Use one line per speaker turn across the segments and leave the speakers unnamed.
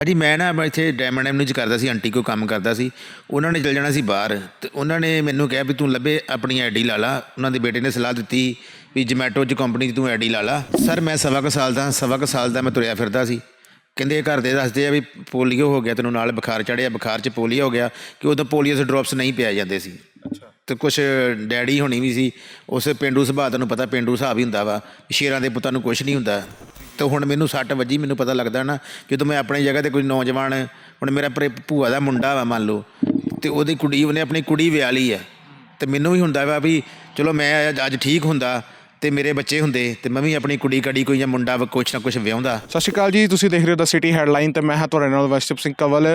ਅਜੀ ਮੈਂ ਨਾ ਇੱਥੇ ਡਾਇਮੰਡ ਐਵਨਿਊ 'ਚ ਕਰਦਾ ਸੀ ਆਂਟੀ ਕੋ ਕੰਮ ਕਰਦਾ ਸੀ। ਉਹਨਾਂ ਨੇ ਚਲ ਜਾਣਾ ਸੀ ਬਾਹਰ। ਤੇ ਉਹਨਾਂ ਨੇ ਮੈਨੂੰ ਕਿਹਾ ਵੀ ਤੂੰ ਲੱਭੇ ਆਪਣੀ ਆਈਡੀ ਲਾ ਲਾ। ਉਹਨਾਂ ਦੇ ਬੇਟੇ ਨੇ ਸਲਾਹ ਦਿੱਤੀ ਵੀ ਜਮੈਟੋ 'ਚ ਕੰਪਨੀ 'ਚ ਤੂੰ ਆਈਡੀ ਲਾ ਲਾ। ਸਰ ਮੈਂ ਸਵਾ ਕੁ ਸਾਲ ਦਾ ਸਵਾ ਕੁ ਸਾਲ ਦਾ ਮੈਂ ਤੁਰਿਆ ਫਿਰਦਾ ਸੀ। ਕਹਿੰਦੇ ਘਰ ਦੇ ਦੱਸਦੇ ਆ ਵੀ ਪੋਲੀਓ ਹੋ ਗਿਆ ਤੈਨੂੰ ਨਾਲ ਬੁਖਾਰ ਚੜਿਆ ਬੁਖਾਰ 'ਚ ਪੋਲੀਓ ਹੋ ਗਿਆ। ਕਿ ਉਦੋਂ ਪੋਲੀਓ ਦੇ ਡ੍ਰੌਪਸ ਨਹੀਂ ਪਿਆਏ ਜਾਂਦੇ ਸੀ। ਤੇ ਕੁਛ ਡੈਡੀ ਹੋਣੀ ਵੀ ਸੀ ਉਸ ਪਿੰਡੂ ਸੁਭਾਅ ਤੁਹਾਨੂੰ ਪਤਾ ਪਿੰਡੂ ਹਿਸਾਬ ਹੀ ਹੁੰਦਾ ਵਾ। ਸ਼ੇਰਾਂ ਦੇ ਪੁੱਤਾਂ ਨੂੰ ਕੁਛ ਨਹੀਂ ਹੁੰਦਾ। ਤੇ ਹੁਣ ਮੈਨੂੰ ਸੱਟ ਵੱਜੀ, ਮੈਨੂੰ ਪਤਾ ਲੱਗਦਾ ਨਾ, ਜਦੋਂ ਮੈਂ ਆਪਣੀ ਜਗ੍ਹਾ ਤੇ ਕੋਈ ਨੌਜਵਾਨ, ਹੁਣ ਮੇਰਾ ਭਰੇ ਭੂਆ ਦਾ ਮੁੰਡਾ ਵਾ ਮੰਨ ਲਓ, ਤੇ ਉਹਦੀ ਕੁੜੀ, ਉਹਨੇ ਆਪਣੀ ਕੁੜੀ ਵਿਆਹ ਲਈ ਹੈ ਤੇ ਮੈਨੂੰ ਵੀ ਹੁੰਦਾ ਵਾ ਵੀ ਚਲੋ ਮੈਂ ਅੱਜ- ਅੱਜ ਠੀਕ ਹੁੰਦਾ ਤੇ ਮੇਰੇ ਬੱਚੇ ਹੁੰਦੇ ਤੇ ਮੈਂ ਵੀ ਆਪਣੀ ਕੁੜੀ ਕੜੀ ਕੋਈ ਜਾਂ ਮੁੰਡਾ ਕੁਛ ਨਾ ਕੁਛ ਵਿਆਹੁੰਦਾ।
ਸਤਿ ਸ਼੍ਰੀ ਅਕਾਲ ਜੀ, ਤੁਸੀਂ ਦੇਖ ਰਹੇ ਹੋ ਦਾ ਸਿਟੀ ਹੈਡਲਾਈਨ ਤੇ ਮੈਂ ਹਾਂ ਤੁਹਾਡੇ ਨਾਲ ਵੈਸ਼ਟਪ ਸਿੰਘ ਕੰਵਲ।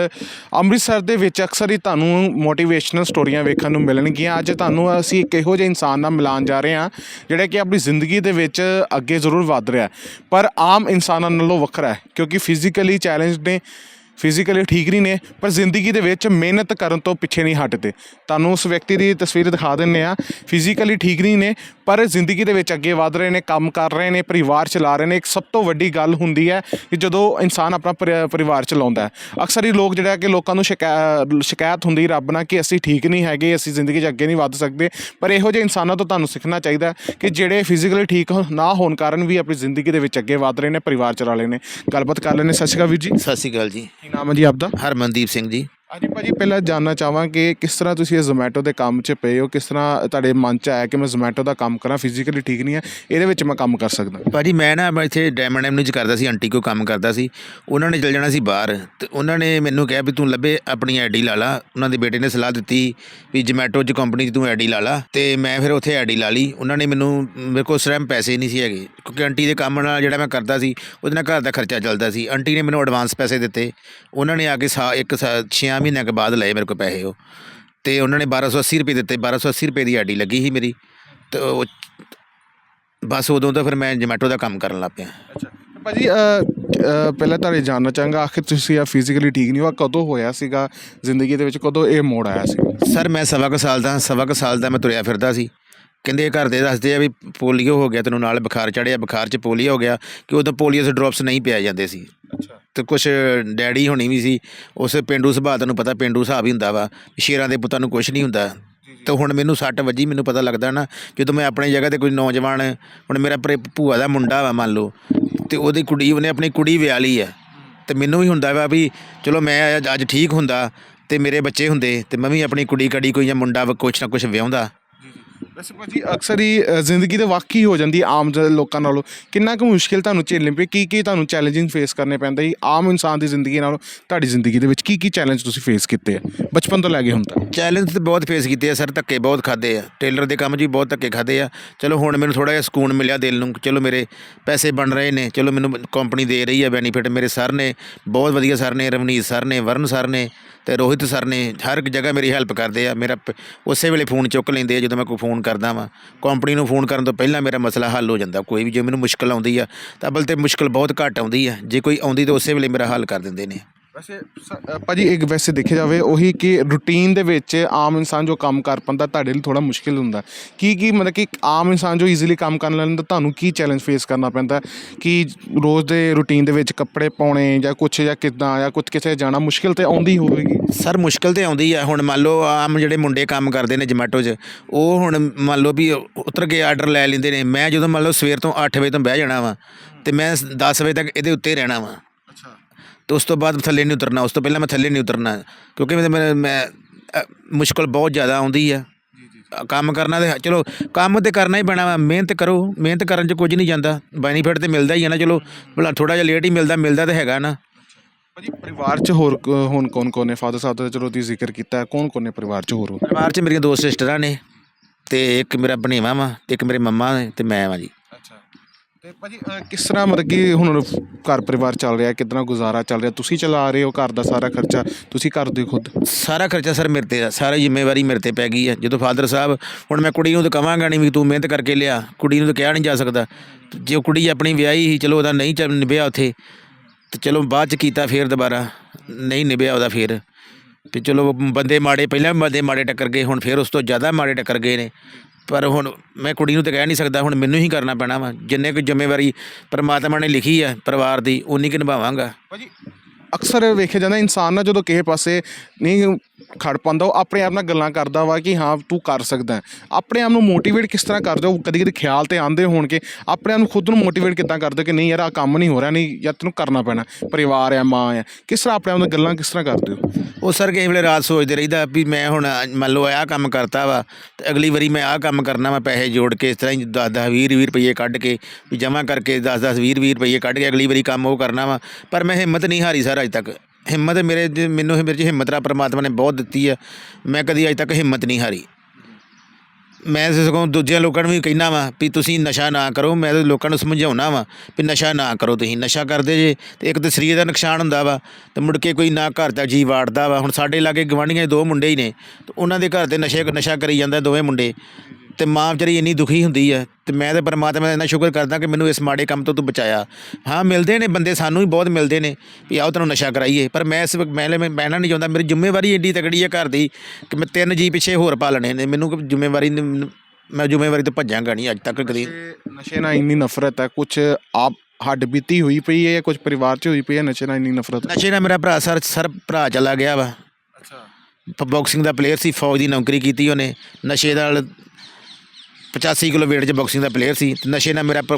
ਅੰਮ੍ਰਿਤਸਰ ਦੇ ਵਿੱਚ ਅਕਸਰ ਹੀ ਤੁਹਾਨੂੰ ਮੋਟੀਵੇਸ਼ਨਲ ਸਟੋਰੀਆਂ ਵੇਖਣ ਨੂੰ ਮਿਲਣਗੀਆਂ। ਅੱਜ ਤੁਹਾਨੂੰ ਅਸੀਂ ਇੱਕ ਇਹੋ ਜਿਹੇ ਇਨਸਾਨ ਨਾਲ ਮਿਲਾਨ ਜਾ ਰਹੇ ਹਾਂ, ਜਿਹੜਾ ਕਿ ਆਪਣੀ ਜ਼ਿੰਦਗੀ ਦੇ ਵਿੱਚ ਅੱਗੇ ਜ਼ਰੂਰ ਵਧ ਰਿਹਾ ਪਰ ਆਮ ਇਨਸਾਨਾਂ ਨਾਲੋਂ ਵੱਖਰਾ ਹੈ, ਕਿਉਂਕਿ ਫਿਜ਼ੀਕਲੀ ਚੈਲੰਜ ਨੇ। ਫਿਜ਼ੀਕਲੀ ਠੀਕ ਨਹੀਂ ਨੇ, ਪਰ ਜ਼ਿੰਦਗੀ ਦੇ ਵਿੱਚ ਮਿਹਨਤ ਕਰਨ ਤੋਂ ਪਿੱਛੇ ਨਹੀਂ ਹਟਦੇ। ਤੁਹਾਨੂੰ ਉਸ ਵਿਅਕਤੀ ਦੀ ਤਸਵੀਰ ਦਿਖਾ ਦਿੰਨੇ ਆ ਫਿਜ਼ੀਕਲੀ ਠੀਕ ਨਹੀਂ ਨੇ, ਪਰ ਜ਼ਿੰਦਗੀ ਦੇ ਵਿੱਚ ਅੱਗੇ ਵਧ ਰਹੇ ਨੇ, ਕੰਮ ਕਰ ਰਹੇ ਨੇ, ਪਰਿਵਾਰ ਚਲਾ ਰਹੇ ਨੇ। ਇੱਕ ਸਭ ਤੋਂ ਵੱਡੀ ਗੱਲ ਹੁੰਦੀ ਹੈ ਕਿ ਜਦੋਂ ਇਨਸਾਨ ਆਪਣਾ ਪਰਿ- ਪਰਿਵਾਰ ਚਲਾਉਂਦਾ ਹੈ, ਅਕਸਰ ਹੀ ਲੋਕ ਜਿਹੜਾ ਕਿ ਲੋਕਾਂ ਨੂੰ ਸ਼ਿਕਾ- ਸ਼ਿਕਾਇਤ ਹੁੰਦੀ ਰੱਬ ਨਾਲ ਕਿ ਅਸੀਂ ਠੀਕ ਨਹੀਂ ਹੈਗੇ, ਅਸੀਂ ਜ਼ਿੰਦਗੀ 'ਚ ਅੱਗੇ ਨਹੀਂ ਵੱਧ ਸਕਦੇ। ਪਰ ਇਹੋ ਜਿਹੇ ਇਨਸਾਨਾਂ ਤੋਂ ਤੁਹਾਨੂੰ ਸਿੱਖਣਾ ਚਾਹੀਦਾ ਕਿ ਜਿਹੜੇ ਫਿਜ਼ੀਕਲੀ ਠੀਕ ਨਾ ਹੋਣ ਕਾਰਨ ਵੀ ਆਪਣੀ ਜ਼ਿੰਦਗੀ ਦੇ ਵਿੱਚ ਅੱਗੇ ਵਧ ਰਹੇ ਨੇ, ਪਰਿਵਾਰ ਚਲਾ ਰਹੇ ਨੇ। ਗੱਲਬਾਤ ਕਰ ਲੈਣੇ ਸਤਿ ਸ਼੍ਰੀ ਅਕਾਲ ਵੀਰ ਜੀ।
ਸਤਿ ਸ਼੍ਰੀ ਅਕਾਲ ਜੀ।
ਕੀ ਨਾਮ ਹੈ ਜੀ ਆਪਦਾ?
ਹਰਮਨਦੀਪ ਸਿੰਘ ਜੀ।
ਹਾਂਜੀ ਭਾਜੀ, ਪਹਿਲਾਂ ਜਾਨਣਾ ਚਾਹਾਂ ਕਿ ਕਿਸ ਤਰ੍ਹਾਂ ਤੁਸੀਂ ਇਹ ਜ਼ੋਮੈਟੋ ਦੇ ਕੰਮ 'ਚ ਪਏ ਹੋ? ਕਿਸ ਤਰ੍ਹਾਂ ਤੁਹਾਡੇ ਮਨ 'ਚ ਆਇਆ ਕਿ ਮੈਂ ਜ਼ੋਮੈਟੋ ਦਾ ਕੰਮ ਕਰਾਂ ਫਿਜ਼ੀਕਲੀ ਠੀਕ ਨਹੀਂ ਹੈ ਇਹਦੇ ਵਿੱਚ ਮੈਂ ਕੰਮ ਕਰ ਸਕਦਾ?
ਭਾਜੀ, ਮੈਂ ਨਾ ਮੈਂ ਇੱਥੇ ਡਾਇਮੰਡ ਐਵਨਿਊ M&M 'ਚ ਕਰਦਾ ਸੀ ਆਂਟੀ ਕੋ ਕੰਮ ਕਰਦਾ ਸੀ। ਉਹਨਾਂ ਨੇ ਚਲ ਜਾਣਾ ਸੀ ਬਾਹਰ ਤੇ ਉਹਨਾਂ ਨੇ ਮੈਨੂੰ ਕਿਹਾ ਵੀ ਤੂੰ ਲੱਭੇ ਆਪਣੀ ਆਈਡੀ ਲਾ ਲਾ। ਉਹਨਾਂ ਦੇ ਬੇਟੇ ਨੇ ਸਲਾਹ ਦਿੱਤੀ ਵੀ ਜ਼ੋਮੈਟੋ 'ਚ ਕੰਪਨੀ 'ਚ ਤੂੰ ਆਈਡੀ ਲਾ ਲਾ ਤੇ ਮੈਂ ਫਿਰ ਉੱਥੇ ਆਈਡੀ ਲਾ ਲਈ। ਉਹਨਾਂ ਨੇ ਮੈਨੂੰ, ਮੇਰੇ ਕੋਲ ਉਸ ਪੈਸੇ ਨਹੀਂ ਸੀ ਹੈਗੇ ਕਿਉਂਕਿ ਆਂਟੀ ਦੇ ਕੰਮ ਨਾਲ ਜਿਹੜਾ ਮੈਂ ਕਰਦਾ ਸੀ, ਉਹਦੇ ਨਾਲ ਘਰ ਦਾ ਖਰਚਾ ਚੱਲਦਾ ਸੀ। ਆਂਟੀ ਨੇ ਮੈਨੂੰ ਐਡਵਾਂਸ ਪੈਸੇ ਦਿੱਤੇ। ਉਹਨਾਂ ਨੇ ਆ ਕੇ ਸਾ, ਇੱਕ 6 ਮਹੀਨਿਆਂ ਕੇ ਬਾਅਦ ਲਏ ਮੇਰੇ ਕੋਲ ਪੈਸੇ ਉਹ। ਤੇ ਉਹਨਾਂ ਨੇ 1280 ਰੁਪਏ ਦਿੱਤੇ 1280 ਰੁਪਏ ਦੀ ਆਈਡੀ ਲੱਗੀ ਸੀ ਮੇਰੀ। ਤੇ ਉਹ ਬਸ ਉਦੋਂ ਤੋਂ ਫਿਰ ਮੈਂ ਜਮੈਟੋ ਦਾ ਕੰਮ ਕਰਨ ਲੱਗ ਪਿਆ।
ਅੱਛਾ। ਭਾਜੀ ਪਹਿਲਾਂ ਤੁਹਾਡੇ ਜਾਨਣਾ ਚਾਹਾਂਗਾ ਆਖਿਰ ਤੁਸੀਂ ਆ ਫਿਜ਼ੀਕਲੀ ਠੀਕ ਨਹੀਂ ਹੋ ਕਦੋਂ ਹੋਇਆ ਸੀਗਾ? ਜ਼ਿੰਦਗੀ ਦੇ ਵਿੱਚ ਕਦੋਂ ਇਹ ਮੋੜ ਆਇਆ ਸੀ
ਸਰ ਮੈਂ ਸਵਾ ਕੁ ਸਾਲ ਦਾ ਸਵਾ ਕੁ ਸਾਲ ਦਾ ਮੈਂ ਤੁਰਿਆ ਫਿਰਦਾ ਸੀ। ਕਹਿੰਦੇ ਘਰ ਦੇ ਦੱਸਦੇ ਆ ਵੀ ਪੋਲੀਓ ਹੋ ਗਿਆ ਤੈਨੂੰ ਨਾਲ ਬੁਖਾਰ ਚੜਿਆ ਬੁਖਾਰ 'ਚ ਪੋਲੀਓ ਹੋ ਗਿਆ ਕਿ ਉਦੋਂ ਪੋਲੀਓ ਦੇ ਡ੍ਰੌਪਸ ਨਹੀਂ ਪਿਆਏ ਜਾਂਦੇ ਸੀ।
ਅੱਛਾ।
ਤੇ ਕੁਛ ਡੈਡੀ ਹੋਣੀ ਵੀ ਸੀ ਉਸ ਪਿੰਡੂ ਸੁਭਾਅ ਤੁਹਾਨੂੰ ਪਤਾ ਪਿੰਡੂ ਹਿਸਾਬ ਹੀ ਹੁੰਦਾ ਵਾ ਸ਼ੇਰਾਂ ਦੇ ਪੁੱਤਾਂ ਨੂੰ ਕੁਛ ਨਹੀਂ ਹੁੰਦਾ। ਤੇ ਹੁਣ ਮੈਨੂੰ ਸੱਟ ਵੱਜੀ ਮੈਨੂੰ ਪਤਾ ਲੱਗਦਾ ਨਾ ਜਦੋਂ ਮੈਂ ਆਪਣੀ ਜਗ੍ਹਾ ਤੇ ਕੋਈ ਨੌਜਵਾਨ ਹੁਣ ਮੇਰਾ ਭਰੇ ਭੂਆ ਦਾ ਮੁੰਡਾ ਵਾ ਮੰਨ ਲਓ ਤੇ ਉਹਦੀ ਕੁੜੀ ਉਹਨੇ ਆਪਣੀ ਕੁੜੀ ਵਿਆਹ ਲਈ ਹੈ ਤੇ ਮੈਨੂੰ ਵੀ ਹੁੰਦਾ ਵਾ ਵੀ ਚਲੋ ਮੈਂ ਅੱਜ- ਅੱਜ ਠੀਕ ਹੁੰਦਾ ਤੇ ਮੇਰੇ ਬੱਚੇ ਹੁੰਦੇ ਤੇ ਮੈਂ ਵੀ ਆਪਣੀ ਕੁੜੀ ਕੜੀ ਕੋਈ ਜਾਂ ਮੁੰਡਾ ਵਾ ਕੁਛ ਨਾ ਕੁਛ ਵਿਆਹੁੰਦਾ।
ਵੈਸੇ ਭਾਜੀ ਅਕਸਰ ਹੀ ਅ, ਜ਼ਿੰਦਗੀ ਦੇ ਵਾਕਈ ਹੋ ਜਾਂਦੀ ਹੈ ਆਮ ਜ- ਲੋਕਾਂ ਨਾਲੋਂ। ਕਿੰਨਾ ਕੁ ਮੁਸ਼ਕਿਲ ਤੁਹਾਨੂੰ ਝੇਲਣੀ ਪਈ? ਕੀ ਕੀ ਤੁਹਾਨੂੰ ਚੈਲੰਜਿੰਗ ਫੇਸ ਕਰਨੇ ਪੈਂਦੇ ਸੀ ਆਮ ਇਨਸਾਨ ਦੀ ਜ਼ਿੰਦਗੀ ਨਾਲੋਂ ਤੁਹਾਡੀ ਜ਼ਿੰਦਗੀ ਦੇ ਵਿੱਚ ਕੀ ਕੀ ਚੈਲੰਜ ਤੁਸੀਂ ਫੇਸ ਕੀਤੇ ਆ? ਬਚਪਨ ਤੋਂ ਲੈ ਕੇ ਹੁਣ ਤੱਕ।
ਚੈਲੰਜ ਤੇ ਬਹੁਤ ਫੇਸ ਕੀਤੇ ਆ ਸਰ ਧੱਕੇ ਬਹੁਤ ਖਾਦੇ ਆ। ਟੇਲਰ ਦੇ ਕੰਮ 'ਚ ਵੀ ਬਹੁਤ ਧੱਕੇ ਖਾਦੇ ਆ। ਚਲੋ ਹੁਣ ਮੈਨੂੰ ਥੋੜਾ ਜਿਹਾ ਸਕੂਨ ਮਿਲਿਆ ਦਿਲ ਨੂੰ ਚਲੋ ਮੇਰੇ ਪੈਸੇ ਬਣ ਰਹੇ ਨੇ ਚਲੋ ਮੈਨੂੰ ਕੰਪਨੀ ਦੇ ਰਹੀ ਆ ਬੈਨੀਫਿਟ ਮੇਰੇ ਸਰ ਨੇ ਬਹੁਤ ਵਧੀਆ ਸਰ ਨੇ ਰਵਨੀਤ ਸਰ ਨੇ ਵਰਨ ਸਰ ਨੇ ਤੇ ਰੋਹਿਤ ਸਰ ਨੇ ਹਰ ਇੱਕ ਜਗ੍ਹਾ ਮੇਰੀ ਹੈਲਪ ਕਰਦੇ ਆ। ਮੇਰਾ ਪ- ਉਸੇ ਵੇਲੇ ਫੋਨ ਚੁੱਕ ਲੈਂਦੇ ਆ ਜਦੋਂ ਮੈਂ ਕੋਈ ਫੋਨ ਕਰਦਾ ਵਾਂ। ਕੰਪਨੀ ਨੂੰ ਫੋਨ ਕਰਨ ਤੋਂ ਪਹਿਲਾਂ ਮੇਰਾ ਮਸਲਾ ਹੱਲ ਹੋ ਜਾਂਦਾ। ਕੋਈ ਵੀ ਜੇ ਮੈਨੂੰ ਮੁਸ਼ਕਲ ਆਉਂਦੀ ਆ, ਤਾਂ ਅਬਲ ਤੇ ਮੁਸ਼ਕਲ ਬਹੁਤ ਘੱਟ ਆਉਂਦੀ ਆ। ਜੇ ਕੋਈ ਆਉਂਦੀ ਤਾਂ ਉਸੇ ਵੇਲੇ ਮੇਰਾ ਹੱਲ ਕਰ ਦਿੰਦੇ ਨੇ।
ਵੈਸੇ ਸ- ਅ, ਭਾਜੀ ਇੱਕ ਵੈਸੇ ਦੇਖਿਆ ਜਾਵੇ ਉਹੀ ਕਿ ਰੂਟੀਨ ਦੇ ਵਿੱਚ ਆਮ ਇਨਸਾਨ ਜੋ ਕੰਮ ਕਰ ਪਾਉਂਦਾ ਤੁਹਾਡੇ ਲਈ ਥੋੜਾ ਮੁਸ਼ਕਿਲ ਹੁੰਦਾ। ਕੀ ਕੀ ਮਤਲਬ ਕਿ ਆਮ ਇਨਸਾਨ ਜੋ ਈਜ਼ੀਲੀ ਕੰਮ ਕਰ ਲੈਂਦਾ ਤੁਹਾਨੂੰ ਕੀ ਚੈਲੰਜ ਫੇਸ ਕਰਨਾ ਪੈਂਦਾ? ਕਿ ਰੋਜ਼ ਦੇ ਰੂਟੀਨ ਦੇ ਵਿੱਚ ਕੱਪੜੇ ਪਾਉਣੇ ਜਾਂ ਕੁਛ ਜਾਂ ਕਿਦਾਂ ਜਾਂ ਕੁਝ ਕਿਸੇ ਜਾਣਾ ਮੁਸ਼ਕਿਲ ਤੇ ਆਉਂਦੀ ਹੋਵੇਗੀ?
ਸਰ ਮੁਸ਼ਕਿਲ ਤੇ ਆਉਂਦੀ ਆ। ਹੁਣ ਮੰਨ ਲਓ ਆਮ ਜਿਹੜੇ ਮੁੰਡੇ ਕੰਮ ਕਰਦੇ ਨੇ ਜਮੈਟੋ 'ਚ ਉਹ ਹੁਣ ਮੰਨ ਲਓ ਵੀ ਉਤਰ ਕੇ ਆਰਡਰ ਲੈ ਲੈਂਦੇ ਨੇ। ਮੈਂ ਜਦੋਂ ਮੰਨ ਲਓ ਸਵੇਰ ਤੋਂ 8 ਵਜੇ ਤੋਂ ਬਹਿ ਜਾਣਾ ਵਾਂ ਤੇ ਮੈਂ 10 ਵਜੇ ਤੱਕ ਇਹਦੇ ਉੱਤੇ ਰਹਿਣਾ ਵਾਂ। ਤੇ ਉਸ ਤੋਂ ਬਾਅਦ ਥੱਲੇ ਨਹੀਂ ਉਤਰਨਾ ਉਸ ਤੋਂ ਪਹਿਲਾਂ ਮੈਂ ਥੱਲੇ ਨਹੀਂ ਉਤਰਨਾ ਕਿਉਂਕਿ ਮੈਂ- ਮੈਂ ਮੁਸ਼ਕਲ ਬਹੁਤ ਜ਼ਿਆਦਾ ਆਉਂਦੀ ਆ। ਕੰਮ ਕਰਨਾ ਤੇ ਚਲੋ ਕੰਮ ਤੇ ਕਰਨਾ ਹੀ ਪੈਣਾ ਮਿਹਨਤ ਕਰੋ ਮਿਹਨਤ ਕਰਨ 'ਚ ਕੁਝ ਨਹੀਂ ਜਾਂਦਾ ਬੈਨੀਫਿਟ ਤੇ ਮਿਲਦਾ ਹੀ ਆ ਨਾ ਚਲੋ ਭਲਾ ਥੋੜਾ ਜਿਹਾ ਲੇਟ ਹੀ ਮਿਲਦਾ ਮਿਲਦਾ ਤਾਂ ਹੈਗਾ ਨਾ।
ਭਾਜੀ ਪਰਿਵਾਰ 'ਚ ਹੋਰ ਹੁਣ ਕੌਣ ਕੌਣ ਨੇ? ਫਾਦਰ ਸਾਹਿਬ ਦਾ ਚਲੋ ਤੁਸੀਂ ਜ਼ਿਕਰ ਕੀਤਾ ਹੈ ਕੌਣ ਕੌਣ ਨੇ ਪਰਿਵਾਰ 'ਚ ਹੋਰ?
ਪਰਿਵਾਰ 'ਚ ਮੇਰੀਆਂ ਦੋ ਸਿਸਟਰਾਂ ਨੇ ਤੇ ਇੱਕ ਮੇਰਾ ਭਣੇਵਾ ਵਾ ਤੇ ਇੱਕ ਮੇਰੇ ਮੰਮਾ ਨੇ ਤੇ ਮੈਂ ਵਾਂ ਜੀ।
ਤੇ ਭਾਜੀ ਅ, ਕਿਸ ਤਰ੍ਹਾਂ ਮਤਲਬ ਕਿ ਹੁਣ ਘਰ ਪਰਿਵਾਰ ਚੱਲ ਰਿਹਾ ਕਿਦਾਂ ਗੁਜ਼ਾਰਾ ਚੱਲ ਰਿਹਾ? ਤੁਸੀਂ ਚਲਾ ਰਹੇ ਹੋ ਘਰ ਦਾ ਸਾਰਾ ਖਰਚਾ? ਤੁਸੀਂ ਕਰਦੇ ਹੋ ਖੁਦ।
ਸਾਰਾ ਖਰਚਾ ਸਰ ਮੇਰੇ ਤੇ ਆ ਸਾਰੀ ਜ਼ਿੰਮੇਵਾਰੀ ਮੇਰੇ ਤੇ ਪੈ ਗਈ ਹੈ ਜਦੋਂ ਫਾਦਰ ਸਾਹਿਬ ਹੁਣ ਮੈਂ ਕੁੜੀ ਨੂੰ ਤਾਂ ਕਵਾਂਗਾ ਨਹੀਂ ਵੀ ਤੂੰ ਮਿਹਨਤ ਕਰਕੇ ਲਿਆ ਕੁੜੀ ਨੂੰ ਤਾਂ ਕਿਹਾ ਨਹੀਂ ਜਾ ਸਕਦਾ। ਜੇ ਉਹ ਕੁੜੀ ਆਪਣੀ ਵਿਆਹੀ ਸੀ ਚਲੋ ਉਹਦਾ ਨਹੀਂ ਚੱਲ ਨਿਭਿਆ ਉੱਥੇ ਤੇ ਚਲੋ ਬਾਅਦ ਚ ਕੀਤਾ ਫੇਰ ਦੁਬਾਰਾ ਨਹੀਂ ਨਿਭਿਆ ਉਹਦਾ ਫੇਰ। ਤੇ ਚਲੋ ਬੰਦੇ ਮਾੜੇ ਪਹਿਲਾਂ ਵੀ ਬੰਦੇ ਮਾੜੇ ਟੱਕਰ ਗਏ ਹੁਣ ਫੇਰ ਉਸ ਤੋਂ ਜ਼ਿਆਦਾ ਮਾੜੇ ਟੱਕਰ ਗਏ ਨੇ। ਪਰ ਹੁਣ ਮੈਂ ਕੁੜੀ ਨੂੰ ਤਾਂ ਕਹਿ ਨਹੀਂ ਸਕਦਾ, ਹੁਣ ਮੈਨੂੰ ਹੀ ਕਰਨਾ ਪੈਣਾ ਵਾ। ਜਿੰਨੇ ਕੁ ਜ਼ਿੰਮੇਵਾਰੀ ਪਰਮਾਤਮਾ ਨੇ ਲਿਖੀ ਹੈ ਪਰਿਵਾਰ ਦੀ ਉਨੀ ਕੁ ਨਿਭਾਵਾਂਗਾ।
ਭਾਜੀ, ਅਕਸਰ ਵੇਖਿਆ ਜਾਂਦਾ ਇਨਸਾਨ ਨਾ ਜਦੋਂ ਕਿਸੇ ਪਾਸੇ ਨਹੀਂ ਖੜ ਪਾਉਂਦਾ, ਉਹ ਆਪਣੇ ਆਪ ਨਾਲ ਗੱਲਾਂ ਕਰਦਾ ਵਾ ਕਿ ਹਾਂ, ਤੂੰ ਕਰ ਸਕਦਾ ਆਪਣੇ ਆਪ ਨੂੰ ਮੋਟੀਵੇਟ ਕਿਸ ਤਰ੍ਹਾਂ ਕਰਦੇ ਹੋ? ਕਦੀ ਕਦੀ ਖਿਆਲ ਤੇ ਆਉਂਦੇ ਹੋਣਗੇ। ਆਪਣੇ ਆਪ ਨੂੰ ਖੁਦ ਨੂੰ ਮੋਟੀਵੇਟ ਕਿੱਦਾਂ ਕਰਦੇ ਹੋ ਕਿ ਨਹੀਂ ਯਾਰ ਆ ਕੰਮ ਨਹੀਂ ਹੋ ਰਿਹਾ, ਨਹੀਂ, ਯਾਰ ਤੈਨੂੰ ਕਰਨਾ ਪੈਣਾ ਪਰਿਵਾਰ ਆ ਮਾਂ ਆ ਕਿਸ ਤਰ੍ਹਾਂ ਆਪਣੇ ਆਪ ਨਾਲ ਗੱਲਾਂ ਕਿਸ ਤਰ੍ਹਾਂ ਕਰਦੇ ਹੋ?
ਉਹ ਸਰ ਕਿਸੇ ਵੇਲੇ ਰਾਤ ਸੋਚਦੇ ਰਹੀਦਾ ਵੀ ਮੈਂ ਹੁਣ, ਮੰਨ ਲਓ ਆਹ ਕੰਮ ਕਰਤਾ ਵਾ, ਤੇ ਅਗਲੀ ਵਾਰੀ ਮੈਂ ਆਹ ਕੰਮ ਕਰਨਾ ਵਾ, ਪੈਸੇ ਜੋੜ ਕੇ ਇਸ ਤਰ੍ਹਾਂ ਹੀ 10 10 20 20 ਰੁਪਏ ਕੱਢ ਕੇ, ਵੀ ਜਮ੍ਹਾਂ ਕਰਕੇ 10 10 20 20 ਰੁਪਏ ਕੱਢ ਕੇ ਅਗਲੀ ਵਾਰੀ ਕੰਮ ਉਹ ਕਰਨਾ ਵਾ। ਪਰ ਮੈਂ ਹਿੰਮਤ ਨਹੀਂ ਹਾਰੀ ਸਰ ਅਜ ਤੱਕ। ਹਿੰਮਤ ਮੇਰੇ 'ਚ ਮੈਨੂੰ ਮੇਰੇ 'ਚ ਹਿੰਮਤ ਰਾ ਪ੍ਰਮਾਤਮਾ ਨੇ ਬਹੁਤ ਦਿੱਤੀ ਆ। ਮੈਂ ਕਦੀ ਅੱਜ ਤੱਕ ਹਿੰਮਤ ਨਹੀਂ ਹਾਰੀ। ਮੈਂ ਸਗੋਂ ਦੂਜਿਆਂ ਲੋਕਾਂ ਨੂੰ ਵੀ ਕਹਿਣਾ ਵਾ ਵੀ ਤੁਸੀਂ ਨਸ਼ਾ ਨਾ ਕਰੋ, ਮੈਂ ਤਾਂ ਲੋਕਾਂ ਨੂੰ ਸਮਝਾਉਣਾ ਵਾ ਵੀ ਨਸ਼ਾ ਨਾ ਕਰੋ ਤੁਸੀਂ। ਨਸ਼ਾ ਕਰਦੇ ਜੇ ਤੇ ਇੱਕ ਤਾਂ ਸਰੀਰ ਦਾ ਨੁਕਸਾਨ ਹੁੰਦਾ ਵਾ ਤੇ ਮੁੜ ਕੇ ਕੋਈ ਨਾ ਘਰ ਦਾ ਜੀ ਵਾੜਦਾ ਵਾ। ਹੁਣ ਸਾਡੇ ਲਾਗੇ ਗਵਾਂਢੀਆਂ ਦੇ ਦੋ ਮੁੰਡੇ ਹੀ ਨੇ ਤੇ ਉਹਨਾਂ ਦੇ ਘਰ 'ਤੇ ਨਸ਼ੇ, ਨਸ਼ਾ ਕਰੀ ਜਾਂਦਾ ਦੋਵੇਂ ਮੁੰਡੇ। ਤੇ ਮਾਂ ਵਿਚਾਰੀ ਇੰਨੀ ਦੁਖੀ ਹੁੰਦੀ ਆ ਤੇ ਮੈਂ ਤੇ ਪਰਮਾਤਮਾ ਦਾ ਇੰਨਾ ਸ਼ੁਕਰ ਕਰਦਾ ਕਿ ਮੈਨੂੰ ਇਸ ਮਾੜੇ ਕੰਮ ਤੋਂ ਤੂੰ ਬਚਾਇਆ। ਹਾਂ ਮਿਲਦੇ ਨੇ ਬੰਦੇ ਸਾਨੂੰ ਵੀ ਬਹੁਤ ਮਿਲਦੇ ਨੇ ਵੀ ਆਓ ਤੈਨੂੰ ਨਸ਼ਾ ਕਰਾਈਏ ਪਰ ਮੈਂ ਇਸ ਮੈਂ ਮੈਂ ਬਹਿਣਾ ਨਹੀਂ ਚਾਹੁੰਦਾ ਮੇਰੀ ਜ਼ਿੰਮੇਵਾਰੀ ਏਡੀ ਤਕੜੀ ਹੈ ਘਰ ਦੀ ਕਿ ਮੈਂ ਤਿੰਨ ਜੀ ਪਿੱਛੇ ਹੋਰ ਪਾਲਣੇ ਨੇ। ਮੈਨੂੰ ਕੋਈ ਜ਼ਿੰਮੇਵਾਰੀ ਮੈਂ ਜ਼ਿੰਮੇਵਾਰੀ ਤੋਂ ਭੱਜਾਂਗਾ ਨਹੀਂ ਅੱਜ ਤੱਕ ਕਦੀ।
ਨਸ਼ੇ ਨਾਲ ਇੰਨੀ ਨਫ਼ਰਤ ਹੈ ਕੁਝ ਆਪ ਹੱਡ ਬੀਤੀ ਹੋਈ ਪਈ ਹੈ ਜਾਂ ਕੁਝ ਪਰਿਵਾਰ 'ਚ ਹੋਈ ਪਈ ਹੈ ਨਸ਼ੇ ਨਾਲ ਇੰਨੀ ਨਫ਼ਰਤ?
ਨਸ਼ੇ ਨਾਲ ਮੇਰਾ ਭਰਾ ਸਰ ਸਰ ਭਰਾ ਚਲਾ ਗਿਆ ਵਾ।
ਅੱਛਾ।
ਬਾਕਸਿੰਗ ਦਾ ਪਲੇਅਰ ਸੀ ਫੌਜ ਦੀ ਨੌਕਰੀ ਕੀਤੀ ਉਹਨੇ। ਨਸ਼ੇ ਨਾਲ 85 ਕਿਲੋ weight 'ਚ ਬਾਕਸਿੰਗ ਦਾ ਪਲੇਅਰ ਸੀ। ਤੇ ਨਸ਼ੇ ਨਾਲ ਮੇਰਾ ਭ-